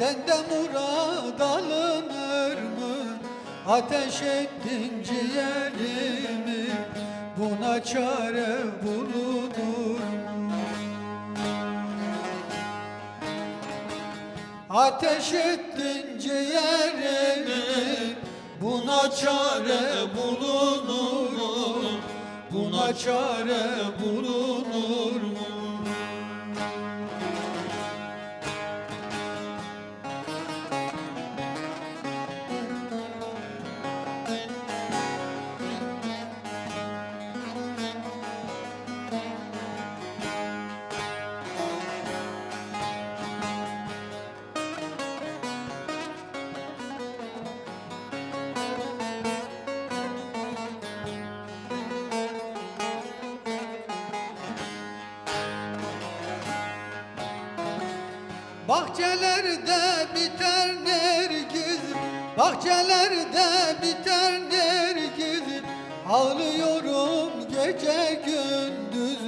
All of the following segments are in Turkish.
Sende murad alınır mı? Ateş ettin ciğerimi Buna çare bulunur mu? Ateş ettin ciğerimi Buna çare bulunur mu? Buna çare bulunur Bahçelerde biter nergiz Bahçelerde biter nergiz Ağlıyorum gece gündüz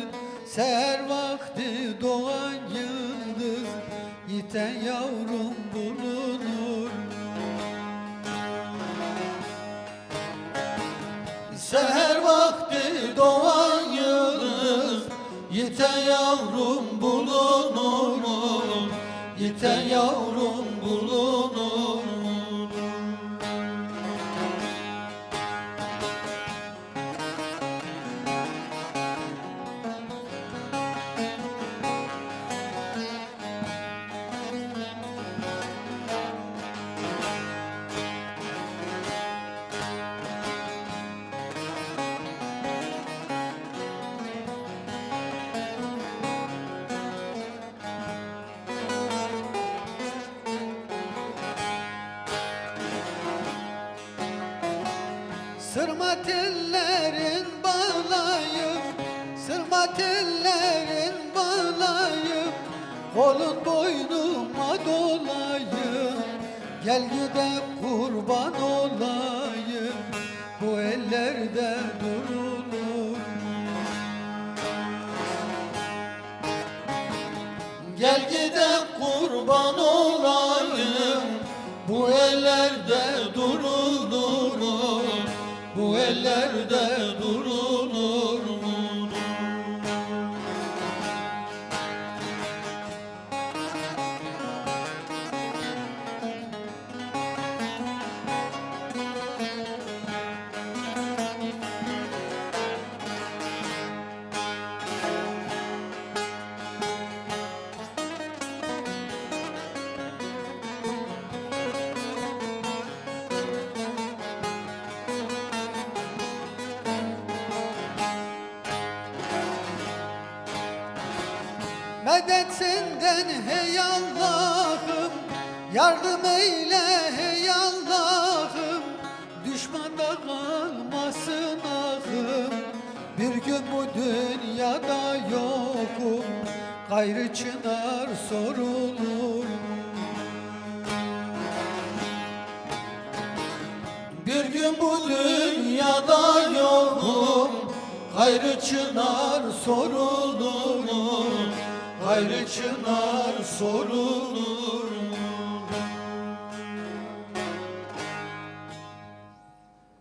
Seher vakti doğan yıldız. Yiten yavrum bulunur. Seher vakti doğan yıldız Yiten yavrum bulunur Yiten yavrum bulunur Sırma tellerin bağlayıp Sırma tellerin bağlayıp Kolun boynuma dolayım Gel gidip kurban olayım Bu ellerde durulur. Gel gidip kurban olayım Bu ellerde durulur ellerde Medet senden hey Allah'ım Yardım eyle hey Allah'ım. Düşmanda kalmasın ahım Bir gün bu dünyada yokum. Gayrı çınar sorulur. Bir gün bu dünyada yokum Gayrı çınar sorulur? Gayrı çınar sorulur mu?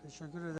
Teşekkür ederim.